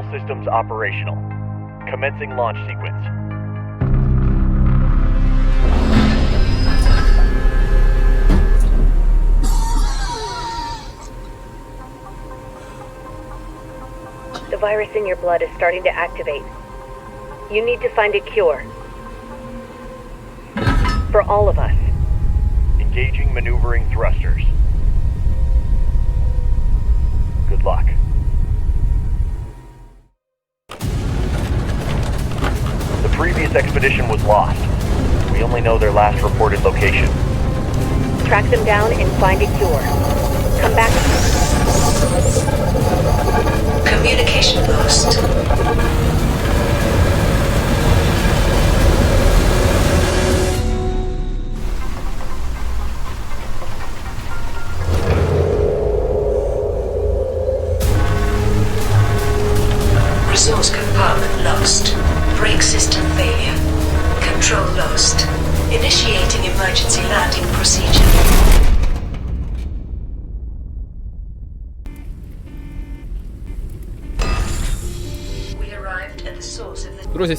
All systems operational. Commencing launch sequence. The virus in your blood is starting to activate. You need to find a cure. For all of us. Engaging maneuvering thrusters. Good luck. Previous expedition was lost. We only know their last reported location. Track them down and find a cure. Come back. Communication lost.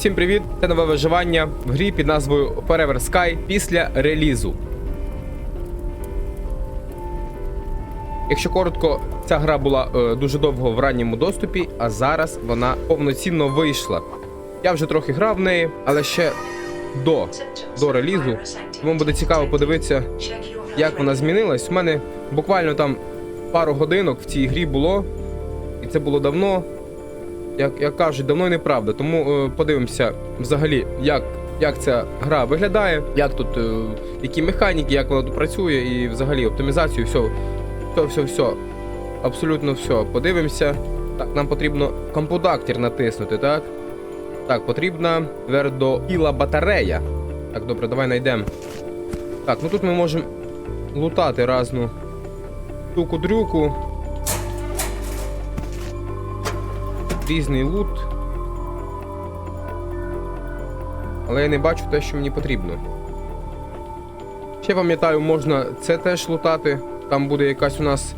Всім привіт! Це нове виживання в грі під назвою Forever Sky після релізу. Якщо коротко, ця гра була е, дуже довго в ранньому доступі, а зараз вона повноцінно вийшла. Я вже трохи грав в неї, але ще до, до релізу. Тому буде цікаво подивитися, як вона змінилась. У мене буквально там пару годинок в цій грі було, і це було давно. Як, як кажуть, давно неправда. Тому е, подивимося взагалі, як, як ця гра виглядає, як тут, е, які механіки, як вона тут працює, і взагалі оптимізацію, все, все, все, все. Абсолютно все. Подивимося. Так, нам потрібно компудактір натиснути, так? Так, потрібна твердоіла батарея. Так, добре, давай знайдемо. Так, ну тут ми можемо лутати разну штуку-дрюку. Різний лут. Але я не бачу те, що мені потрібно. Ще пам'ятаю, можна це теж лутати. Там буде якась у нас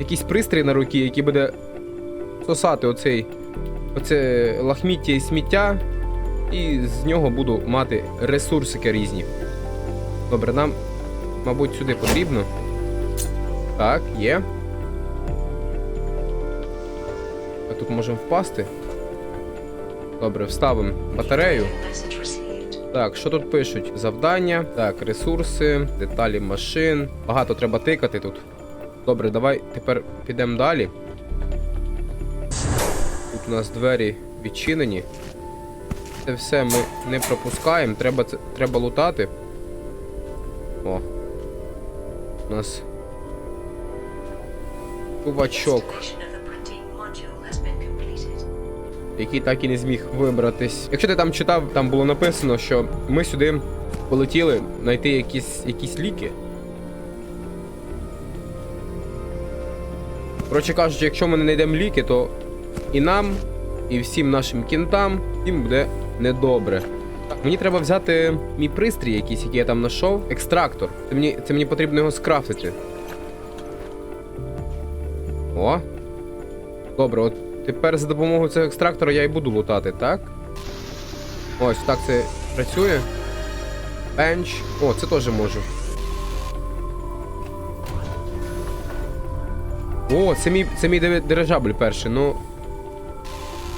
якийсь пристрій на руці, який буде сосати оцей оце лахміття і сміття. І з нього буду мати ресурсики різні. Добре, нам, мабуть, сюди потрібно. Так, є. Тут можемо впасти. Добре, вставимо батарею. Так, що тут пишуть? Завдання. Так, ресурси, деталі машин. Багато треба тикати тут. Добре, давай тепер підемо далі. Тут у нас двері відчинені. Це все ми не пропускаємо. Треба, треба лутати. О. У нас. Чувачок. Який так і не зміг вибратись. Якщо ти там читав, там було написано, що ми сюди полетіли знайти якісь, якісь ліки. Коротше кажучи, якщо ми не знайдемо ліки, то і нам, і всім нашим кінтам їм буде недобре. Мені треба взяти мій пристрій якийсь, який я там знайшов. Екстрактор. Це мені, це мені потрібно його скрафтити. О, Добре, от тепер за допомогою цього екстрактора я і буду лутати, так? Ось так це працює. Бенч. О, це теж можу. О, це мій, це мій дирижабль перший, ну.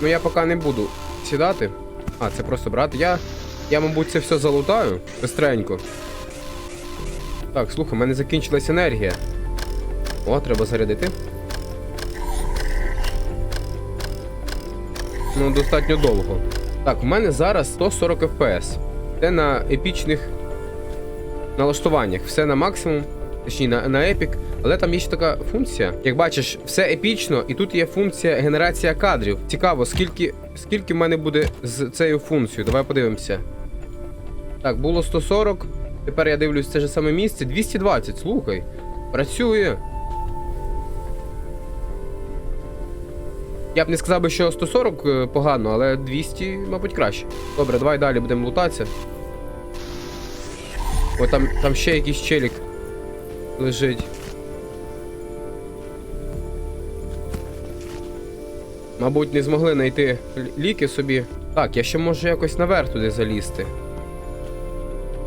Ну я поки не буду сідати. А, це просто брати. Я. Я, мабуть, це все залутаю бистренько. Так, слухай, в мене закінчилась енергія. О, треба зарядити. Ну, достатньо довго. Так, у мене зараз 140 FPS. Це на епічних налаштуваннях. Все на максимум, точніше на, на епік. Але там є ще така функція. Як бачиш, все епічно, і тут є функція генерація кадрів. Цікаво, скільки, скільки в мене буде з цією функцією. Давай подивимося. Так, було 140. Тепер я дивлюсь це ж саме місце. 220, слухай. Працює. Я б не сказав би, що 140 е, погано, але 200, мабуть, краще. Добре, давай далі будемо лутатися. О, там, там ще якийсь челік лежить. Мабуть, не змогли знайти ліки собі. Так, я ще можу якось наверх туди залізти.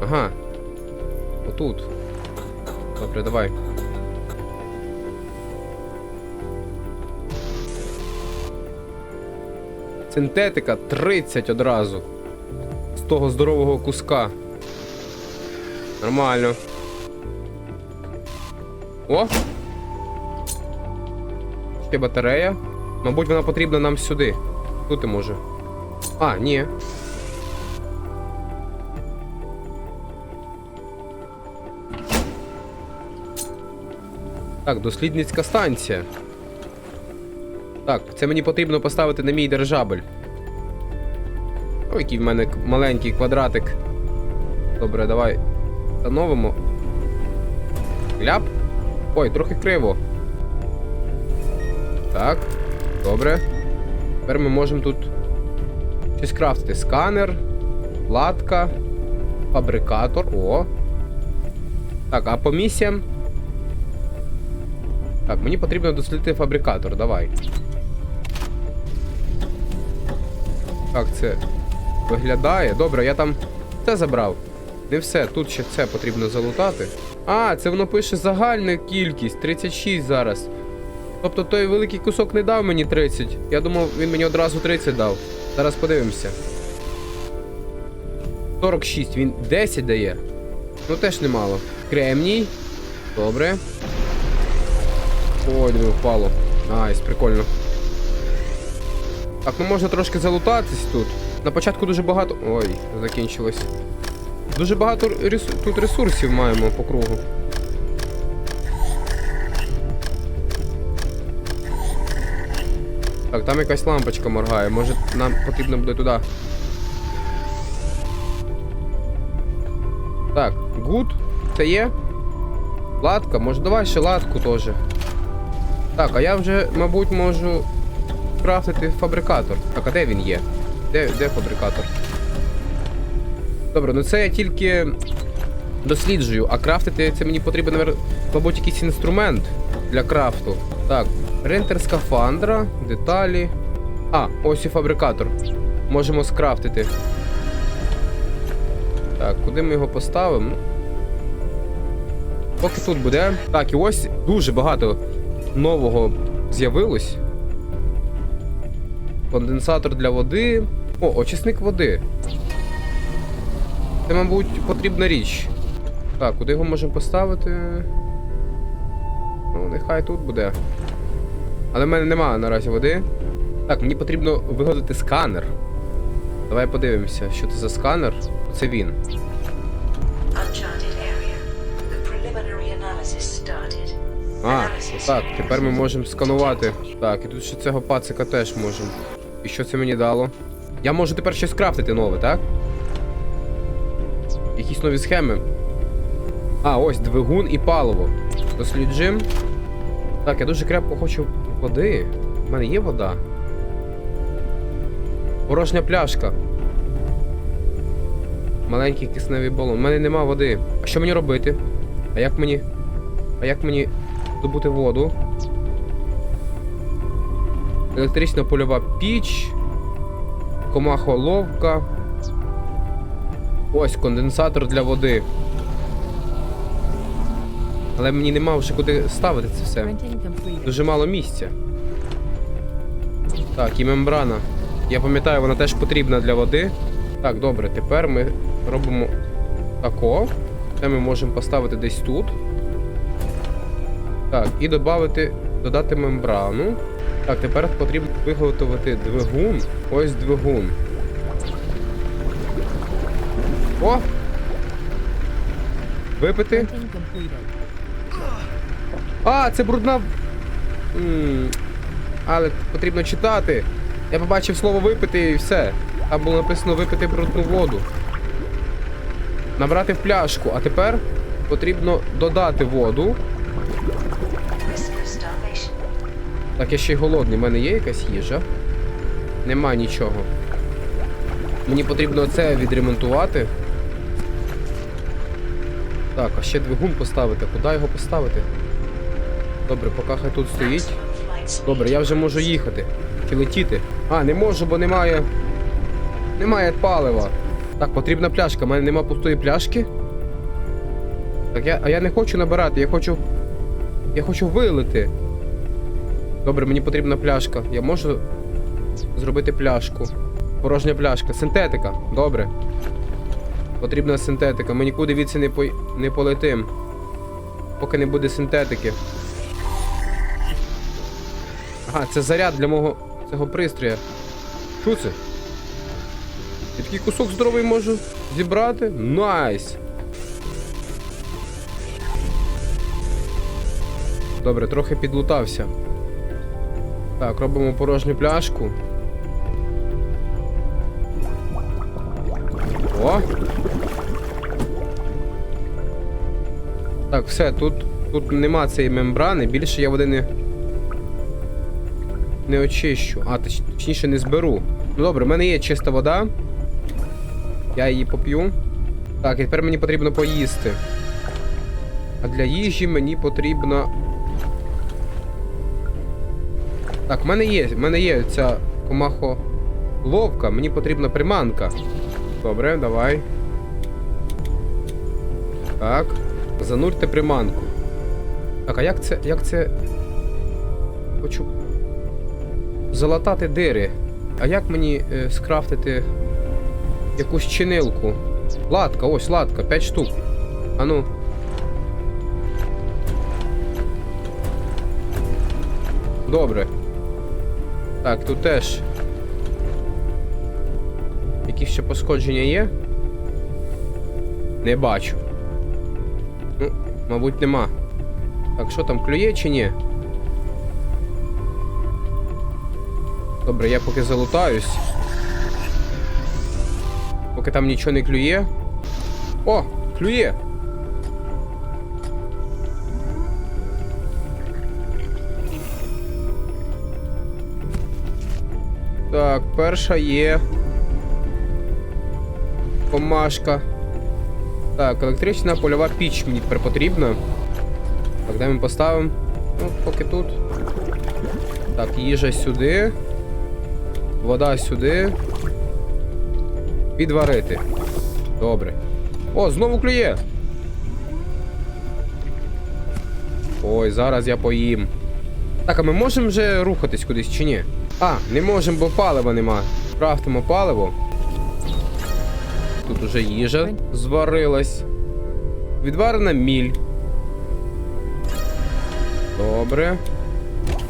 Ага. Отут. Добре, давай. Синтетика 30 одразу. З того здорового куска. Нормально. О! Ще батарея. Мабуть, вона потрібна нам сюди. Тут і може. А, ні. Так, дослідницька станція. Так, це мені потрібно поставити на мій держабель. Ой, який в мене маленький квадратик. Добре, давай. Встановимо. Ляп. Ой, трохи криво. Так. Добре. Тепер ми можемо тут щось крафтити. Сканер, латка, фабрикатор. О. Так, а по місіям. Так, мені потрібно дослідити фабрикатор. Давай. Так, це виглядає. Добре, я там це забрав. Не все, тут ще це потрібно залутати. А, це воно пише загальна кількість 36 зараз. Тобто той великий кусок не дав мені 30. Я думав, він мені одразу 30 дав. Зараз подивимося. 46, він 10 дає. Ну теж немало. Кремній. Добре. Ой, диви, впало. Найс, прикольно. Так, ну можна трошки залутатись тут. На початку дуже багато. Ой, закінчилось. Дуже багато ресу- тут ресурсів маємо по кругу. Так, там якась лампочка моргає. Може нам потрібно буде туди. Так, гуд. Це є? Латка, може давай ще латку теж. Так, а я вже, мабуть, можу крафтити фабрикатор. Так, а де він є? Де, де фабрикатор? Добре, ну це я тільки досліджую, а крафтити це мені потрібен, мабуть, якийсь інструмент для крафту. Так, принтер скафандра, деталі. А, ось і фабрикатор. Можемо скрафтити. Так, куди ми його поставимо? Поки тут буде. Так, і ось дуже багато нового з'явилось. Конденсатор для води. О, очисник води. Це, мабуть, потрібна річ. Так, куди його можемо поставити? Ну, нехай тут буде. Але в мене немає наразі води. Так, мені потрібно вигадати сканер. Давай подивимося, що це за сканер. Це він. А, так, тепер ми можемо сканувати. Так, і тут ще цього пацика теж можемо. І що це мені дало? Я можу тепер щось крафтити нове, так? Якісь нові схеми. А, ось двигун і паливо. Досліджуємо. Так, я дуже крепко хочу води. У мене є вода. Порожня пляшка. Маленький кисневий балон. У мене нема води. А що мені робити? А як мені. А як мені добути воду? Електрична польова піч. Комахоловка. Ось конденсатор для води. Але мені нема вже куди ставити це все. Дуже мало місця. Так, і мембрана. Я пам'ятаю, вона теж потрібна для води. Так, добре, тепер ми робимо тако. Це ми можемо поставити десь тут. Так, і додати, додати мембрану. Так, тепер потрібно виготовити двигун. Ось двигун. О! Випити. А, це брудна. М, Але потрібно читати. Я побачив слово випити і все. Там було написано випити брудну воду. Набрати в пляшку, а тепер потрібно додати воду. Так, я ще й голодний. У мене є якась їжа? Нема нічого. Мені потрібно це відремонтувати. Так, а ще двигун поставити. Куди його поставити? Добре, поки хай тут стоїть. Добре, я вже можу їхати. нарешті летіти. А, не можу, бо немає. Немає палива. Так, потрібна пляшка. У мене нема пустої пляшки. Так я. А я не хочу набирати, я хочу. Я хочу вилити. Добре, мені потрібна пляшка. Я можу зробити пляшку. Порожня пляшка. Синтетика. Добре. Потрібна синтетика. Ми нікуди від не, по... не полетим. Поки не буде синтетики. Ага, це заряд для мого цього пристрою. Що це? Я такий кусок здоровий можу зібрати? Найс! Добре, трохи підлутався. Так, робимо порожню пляшку. О! Так, все, тут, тут нема цієї мембрани, більше я води не. Не очищу. А, точ, точніше не зберу. Ну добре, в мене є чиста вода. Я її поп'ю. Так, і тепер мені потрібно поїсти. А для їжі мені потрібно. Так, в мене є. В мене є ця комахо ловка, мені потрібна приманка. Добре, давай. Так. Занурте приманку. Так, а як це. Як це. Хочу. Залатати дири. А як мені е, скрафтити якусь чинилку? Латка, ось латка, 5 штук. Ану. Добре. Так, тут теж. Якісь ще пошкодження є? Не бачу. Ну, мабуть, нема. Так, що там, клює чи ні? Добре, я поки залутаюсь. Поки там нічого не клює. О, клює! Так, перша є. Комашка. Так, електрична польова піч мені тепер потрібна. Так, де ми поставимо? Ну, поки тут. Так, їжа сюди. Вода сюди. Підварити. Добре. О, знову клює. Ой, зараз я поїм. Так, а ми можемо вже рухатись кудись чи ні? А, не можемо, бо палива нема. Крафтимо паливо. Тут уже їжа зварилась. Відварена міль. Добре.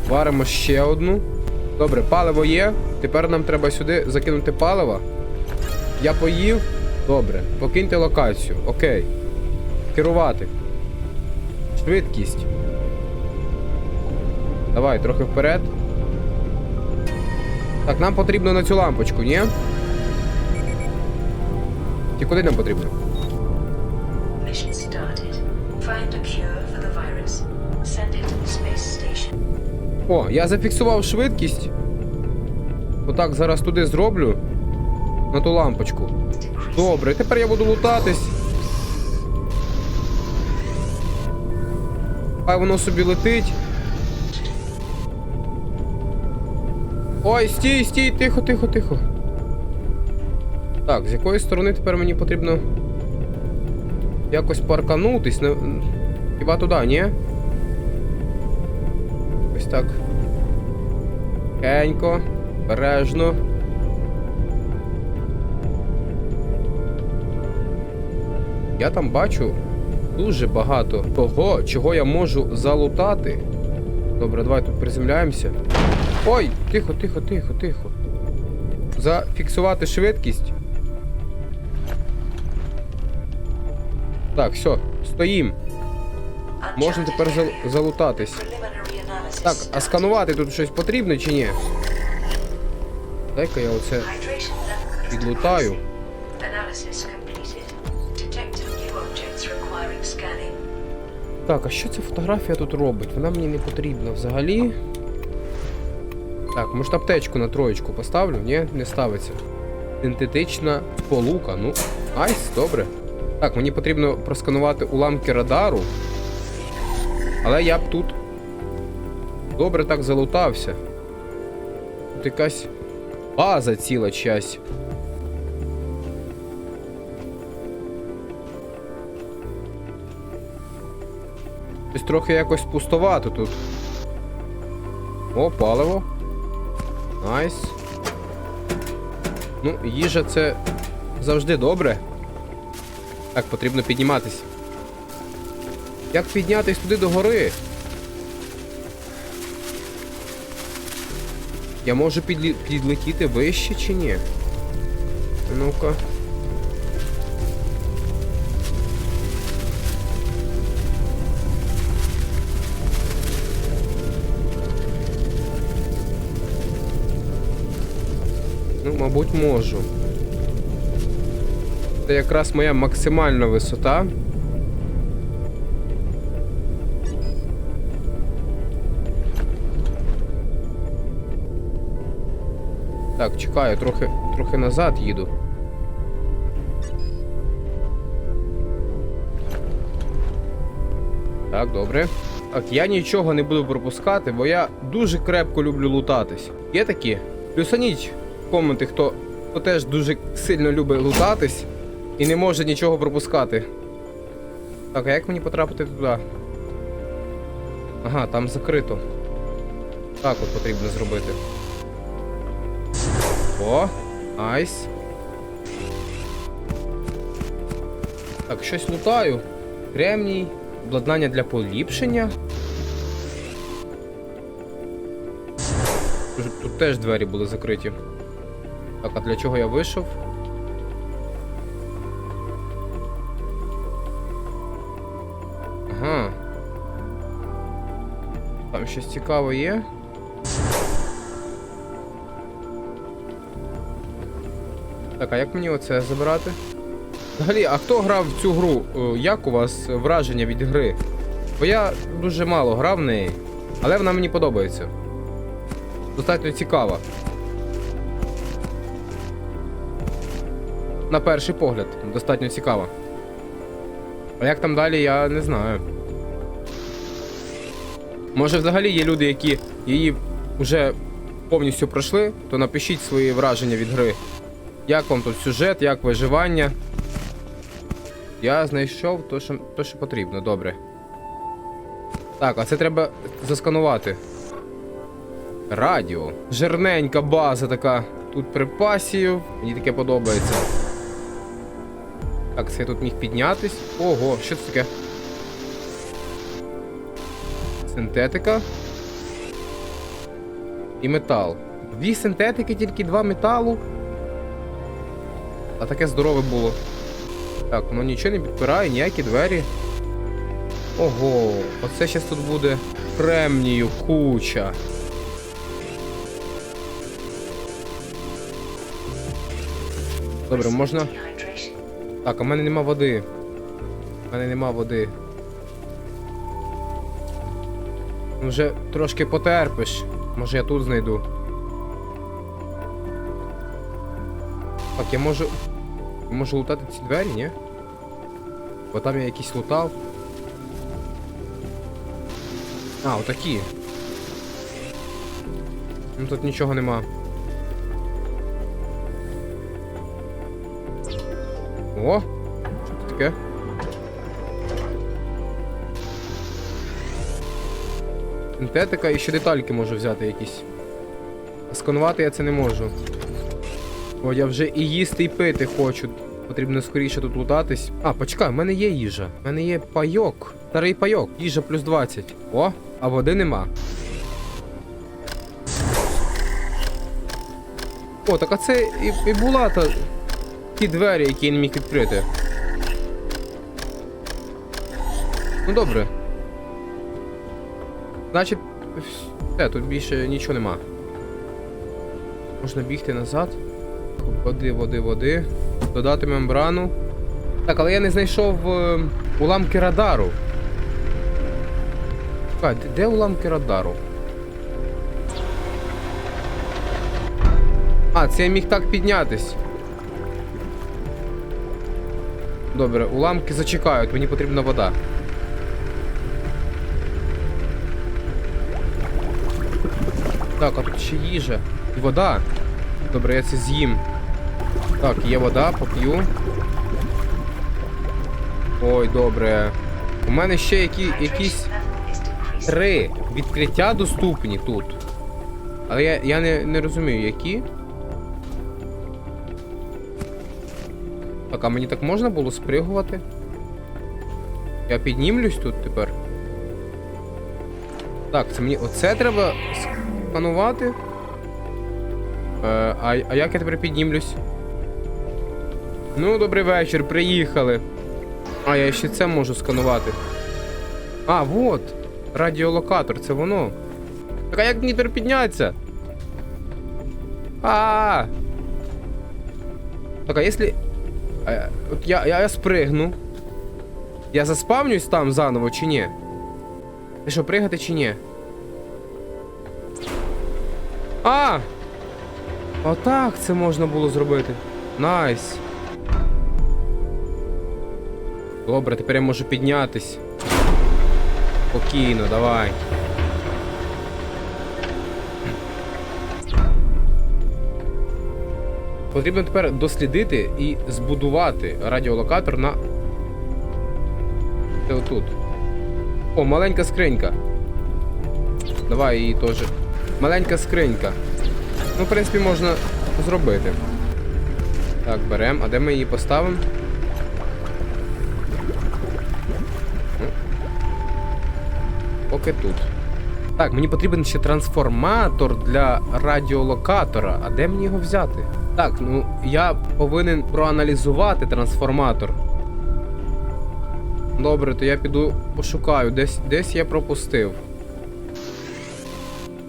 Варимо ще одну. Добре, паливо є. Тепер нам треба сюди закинути паливо. Я поїв. Добре. Покиньте локацію. Окей. Керувати. Швидкість. Давай, трохи вперед. Так, нам потрібно на цю лампочку, ні? Ті куди нам потрібно? Mission started. Find a cure for the virus. Send it to the space station. О, я зафіксував швидкість. Отак, зараз туди зроблю. На ту лампочку. Добре, тепер я буду лутатись. Хай воно собі летить. Ой, стій, стій, тихо, тихо, тихо. Так, з якої сторони тепер мені потрібно якось парканутись? Хіба туди, ні? Ось так. Тихенько, бережно. Я там бачу дуже багато того, чого я можу залутати. Добре, давай тут приземляємося. Ой, тихо, тихо, тихо, тихо. Зафіксувати швидкість. Так, все, стоїм. Можна тепер зал- залутатись. Так, а сканувати тут щось потрібно чи ні? Дай-ка я оце підлутаю. Так, а що ця фотографія тут робить? Вона мені не потрібна взагалі. Так, може аптечку на троєчку поставлю? Ні, не ставиться. Синтетична сполука. Ну, айс, добре. Так, мені потрібно просканувати уламки радару. Але я б тут добре так залутався. Тут якась база ціла часть. Ось трохи якось пустовато тут. О, паливо. Найс. Ну, їжа це завжди добре. Так, потрібно підніматись. Як піднятись туди до гори? Я можу підлі... підлетіти вище чи ні? Ну-ка. Ну, мабуть, можу. Це якраз моя максимальна висота. Так, чекаю, трохи, трохи назад їду. Так, добре. Так, я нічого не буду пропускати, бо я дуже крепко люблю лутатись. Є такі? Плюсаніть коменти, хто, хто теж дуже сильно любить лутатись і не може нічого пропускати. Так, а як мені потрапити туди? Ага, там закрито. Так от потрібно зробити. О, найс. Так, щось лутаю. Кремній, обладнання для поліпшення. Тут, теж двері були закриті. Так, а для чого я вийшов? Ага. Там щось цікаве є. Так, а як мені оце забирати? Взагалі, а хто грав в цю гру? Е, Як у вас враження від гри? Бо я дуже мало грав в неї, але вона мені подобається. Достатньо цікава. На перший погляд, достатньо цікава. А як там далі, я не знаю. Може, взагалі є люди, які її вже повністю пройшли, то напишіть свої враження від гри. Як вам тут сюжет, як виживання? Я знайшов то, що, то, що потрібно, добре. Так, а це треба засканувати. Радіо. Жирненька база така. Тут припасів. Мені таке подобається. Так, це я тут міг піднятись. Ого, що це таке? Синтетика. І метал. Дві синтетики, тільки два металу. А таке здорове було. Так, воно нічого не підпирає, ніякі двері. Ого, оце зараз тут буде кремнію куча. Добре, можна. Так, в мене нема води. У мене нема води. Вже трошки потерпиш. Може я тут знайду. Так, я можу. Я можу лутати ці двері, ні? Бо там я якийсь лутав. А, отакі. Ну тут нічого нема. О! Що це таке? Синтетика і ще детальки можу взяти якісь. А сканувати я це не можу. О, я вже і їсти, і пити хочу. Потрібно скоріше тут лутатись. А, почекай, в мене є їжа. В мене є пайок. Старий пайок. Їжа плюс 20. О, а води нема. О, так а це і, і була та ті двері, які я не міг відкрити. Ну добре. Значить, все, тут більше нічого нема. Можна бігти назад. Води, води, води. Додати мембрану. Так, але я не знайшов е, уламки радару. Чекай, де, уламки радару? А, це я міг так піднятись. Добре, уламки зачекають, мені потрібна вода. Так, а тут ще їжа. І вода. Добре, я це з'їм. Так, є вода, поп'ю. Ой, добре. У мене ще які, якісь три відкриття доступні тут. Але я, я не, не розумію, які. Так, а мені так можна було спригувати? Я піднімлюсь тут тепер. Так, це мені оце треба сканувати. Е, а, а як я тепер піднімлюсь? Ну, добрий вечір, приїхали. А, я ще це можу сканувати. А, вот. Радіолокатор, це воно. Так а як мені тепер піднятися? А. Так, а якщо. От я, я, я спригну. Я заспавнюсь там заново чи ні? Ти що, пригати чи ні? А! Отак це можна було зробити. Найс. Добре, тепер я можу піднятись. Спокійно, давай. Потрібно тепер дослідити і збудувати радіолокатор на. Це отут. О, маленька скринька. Давай її теж. Маленька скринька. Ну, в принципі, можна зробити. Так, беремо. А де ми її поставимо? Поки тут. Так, мені потрібен ще трансформатор для радіолокатора. А де мені його взяти? Так, ну я повинен проаналізувати трансформатор. Добре, то я піду пошукаю. Десь, десь я пропустив.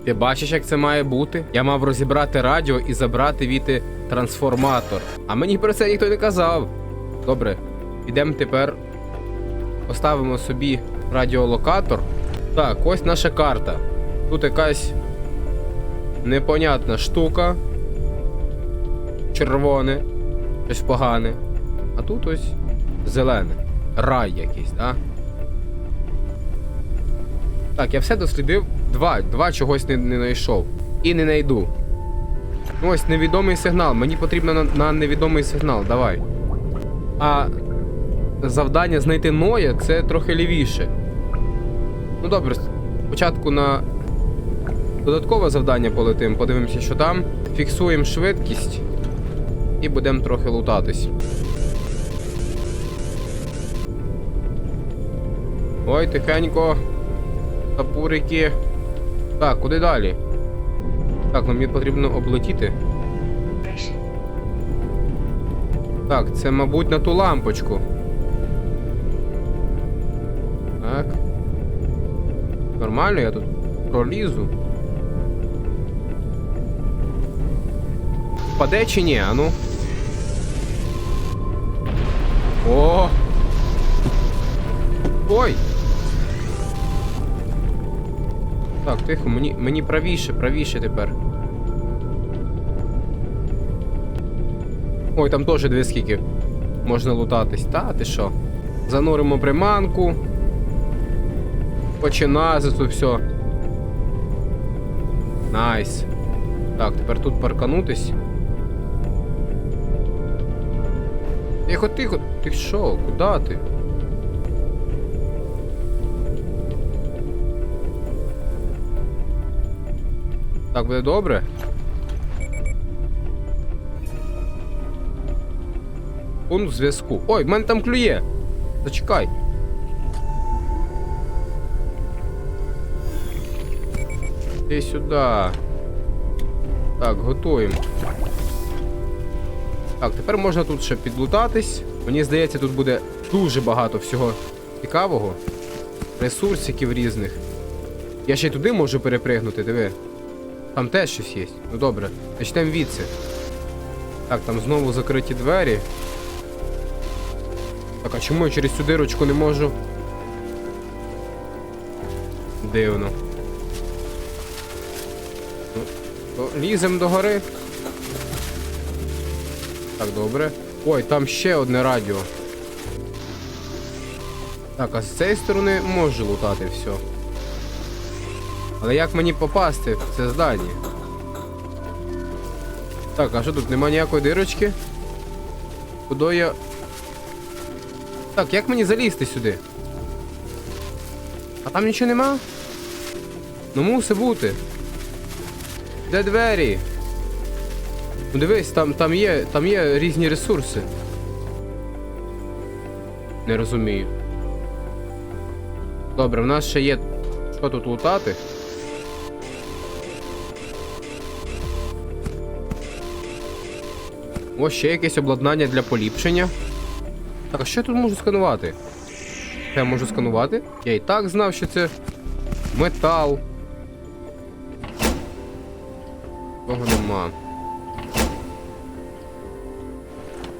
Ти бачиш, як це має бути? Я мав розібрати радіо і забрати віти трансформатор. А мені про це ніхто не казав. Добре, підемо тепер. Поставимо собі радіолокатор. Так, ось наша карта. Тут якась непонятна штука. Червоне, щось погане. А тут ось зелене. Рай якийсь, так? Так, я все дослідив. Два, два чогось не, не знайшов. І не знайду. Ну ось невідомий сигнал. Мені потрібно на, на невідомий сигнал, давай. А завдання знайти Ноя це трохи лівіше. Ну добре, спочатку на додаткове завдання полетим, подивимося, що там. Фіксуємо швидкість і будемо трохи лутатись. Ой, тихенько. Тапурики. Так, куди далі? Так, ну мені потрібно облетіти. Так, це, мабуть, на ту лампочку. Так. Нормально, я тут пролізу. Впаде чи ні, а ну? О! Ой! Так, тихо, мені, мені правіше, правіше тепер. Ой, там теж дві скільки можна лутатись. Та, ти що? Зануримо приманку. Починати тут все. Найс. Так, тепер тут парканутись. Тихо, тихо. Ти що? Куди ти? Так буде добре? Пункт зв'язку. Ой, в мене там клює. Зачекай. Іди сюди. Так, готуємо. Так, тепер можна тут ще підлутатись. Мені здається, тут буде дуже багато всього цікавого. Ресурсиків різних. Я ще й туди можу перепригнути, диви. Там теж щось є. Ну добре, почнемо відси. Так, там знову закриті двері. Так, а чому я через цю дирочку не можу? Дивно. Ну, то лізем до гори. Так, добре. Ой, там ще одне радіо. Так, а з цієї сторони можу лутати все. Але як мені попасти в це здання? Так, а що тут? Нема ніякої дирочки? Куди я. Так, як мені залізти сюди? А там нічого нема? Ну мусить бути. Де двері? Дивись, там, там є, там є різні ресурси. Не розумію. Добре, в нас ще є. Що тут лутати? Ось ще якесь обладнання для поліпшення. Так, а що я тут можу сканувати? Я можу сканувати? Я і так знав, що це метал. Того нема.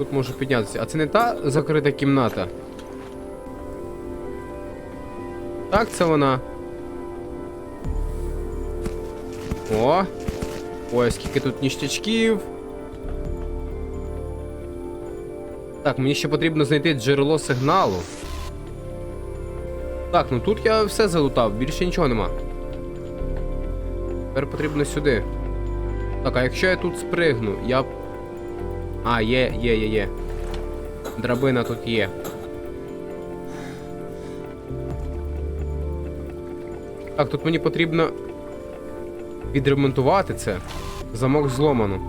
Тут можу піднятися. А це не та закрита кімната? Так, це вона. О! Ой, скільки тут ніштячків. Так, мені ще потрібно знайти джерело сигналу. Так, ну тут я все залутав, більше нічого нема. Тепер потрібно сюди. Так, а якщо я тут спригну, я. А, є, є, є, є. Драбина тут є. Так, тут мені потрібно відремонтувати це. Замок зломано.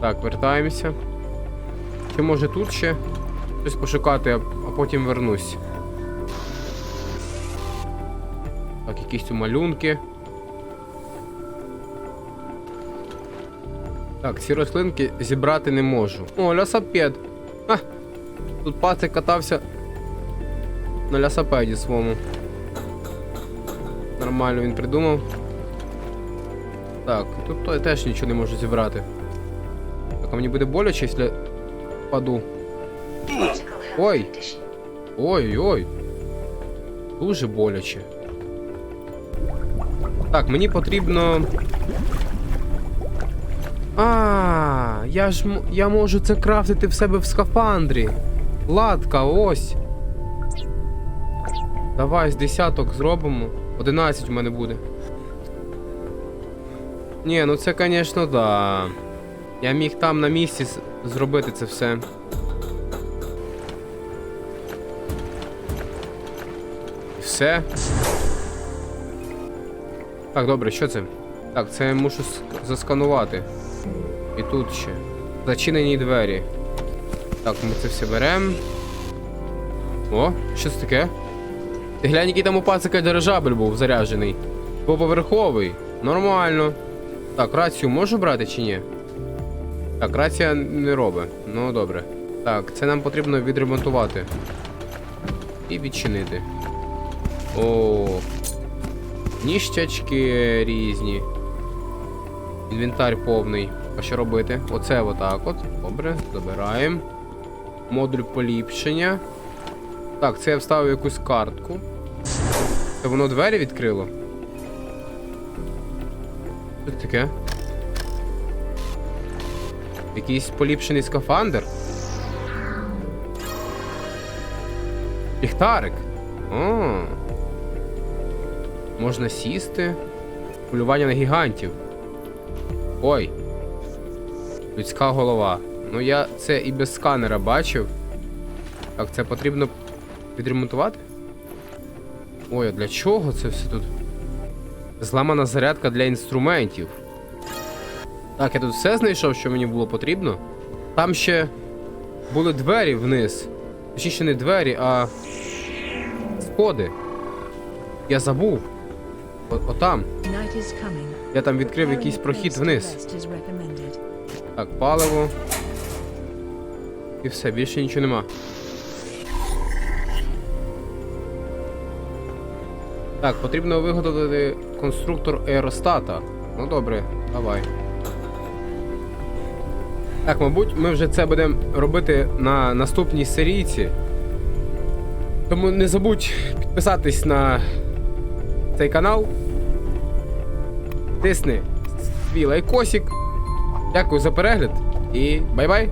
Так, вертаємося. Чи може тут ще щось пошукати, а- потім вернусь. Так, якісь малюнки. Так, ці рослинки зібрати не можу. О, лясапед. А, тут пацик катався на лясапеді своєму. Нормально він придумав. Так, тут то- теж нічого не можу зібрати. Так, а мені буде боляче, якщо впаду. Ой. Ой-ой. Дуже боляче. Так, мені потрібно. А, я ж я можу це крафтити в себе в скафандрі. Ладка, ось. Давай з десяток зробимо. 11 у мене буде. Ні, ну це, звісно, да. Я міг там на місці зробити це все. Все. Так, добре, що це? Так, це я мушу засканувати. І тут ще. Зачинені двері. Так, ми це все беремо. О, що це таке? Ти глянь, який там у пацика дирижабель був заряджений. Двоповерховий. Нормально. Так, рацію можу брати чи ні? Так, рація не робить. Ну добре. Так, це нам потрібно відремонтувати. І відчинити. О. Ніщачки різні. Інвентар повний. А що робити? Оце отак от. Добре, забираємо. Модуль поліпшення. Так, це я вставив якусь картку. Це воно двері відкрило. Що таке? Якийсь поліпшений скафандр. Ліхтарик. О. Можна сісти. Полювання на гігантів. Ой. Людська голова. Ну я це і без сканера бачив. Так, це потрібно відремонтувати? Ой, а для чого це все тут? Зламана зарядка для інструментів. Так, я тут все знайшов, що мені було потрібно. Там ще були двері вниз. Точніше, не двері, а сходи. Я забув. О, отам. Я там відкрив якийсь прохід вниз. Так, паливо. І все, більше нічого нема. Так, потрібно виготовити конструктор аеростата. Ну добре, давай. Так, мабуть, ми вже це будемо робити на наступній серійці. Тому не забудь підписатись на цей канал. Тисни свій лайкосик. Дякую за перегляд і бай-бай!